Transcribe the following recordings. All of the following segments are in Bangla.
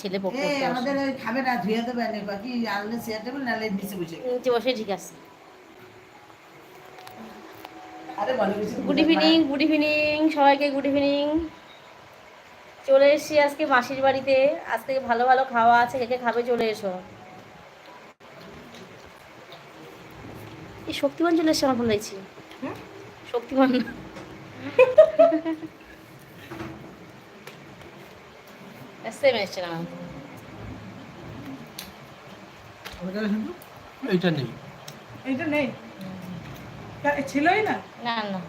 ছেলে এই আমাদের খাবে না ধুয়ে দেবে না বাকি আনলে নালে নিচে বসে নিচে বসে ঠিক আছে। গুড ইভিনিং গুড ইভিনিং সবাইকে গুড ইভিনিং চলে এসেছি আজকে মাসির বাড়িতে। আজকে ভালো ভালো খাওয়া আছে কে কে খাবে চলে এসো। এই শক্তিমান চলে এসছে আমার ভালো লাগছে। শক্তিমান। সেম এসছে না এইটা নেই। এইটা নেই? ছিলই না? না না।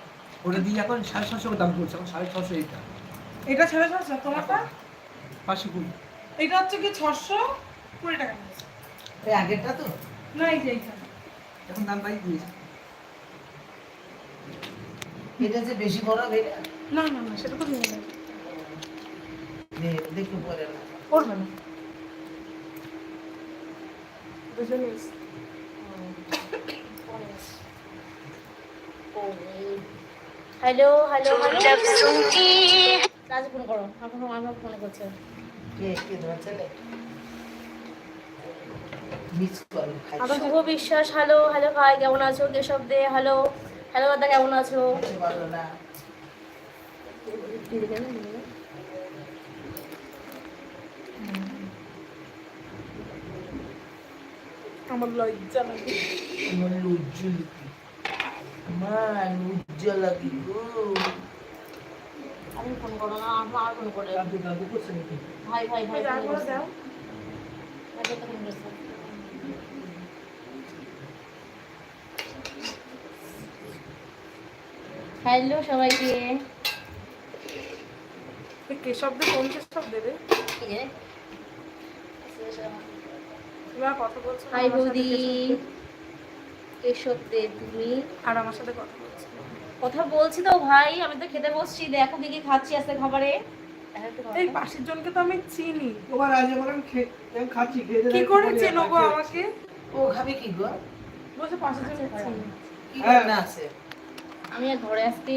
ওটা দিয়ে এখন সাড়ে ছশো দাম পড়ছে এখন সাড়ে ছশো এইটা। এটা ছেড়ে ছশো তোমারটা? পাঁচশো কুড়ি। এটা হচ্ছে কি ছশো কুড়ি টাকা। এই আগেরটা তো? না এই যে এইটা। এখন দাম বাড়িয়ে দিয়েছে। এটা যে বেশি বড় এটা না না না সেটা তো নিয়ে নেবে দেখতে পরে না করবে না। Hello hello hello Raju phone করো আমার ফোন আমার ফোনে করছে কে কে মিস করে খাই শুভ বিশ্বাস হ্যালো হ্যালো ভাই কেমন আছো কেশব দে হ্যালো হ্যালো দাদা কেমন আছো ভালো না আমার লজ্জা লাগে। আমার উজ্জ্বল আমার উজ্জ্বল কি গো। আমি ফোন করো না আমার আর ফোন করে দাদু দাদু করছে নাকি? ভাই ভাই ভাই যা করে দাও। হ্যালো সবাইকে। এই কেশব দে কোন কেশব দেবে হাই বৌদি। কেশব দে। তুমি? আর আমার সাথে কথা বলছো কথা বলছি তো ভাই আমি তো খেতে বসছি। দেখো কি কি খাচ্ছি আজকে খাবারে এই পাশের জনকে তো আমি চিনি। তোমার আজ বলেন খাচ্ছি কি করে চেনো গো আমাকে? ও খাবে কি গো? বলছে পাশের জনকে চিনি। কি। আছে? আমি আর ঘরে আসতে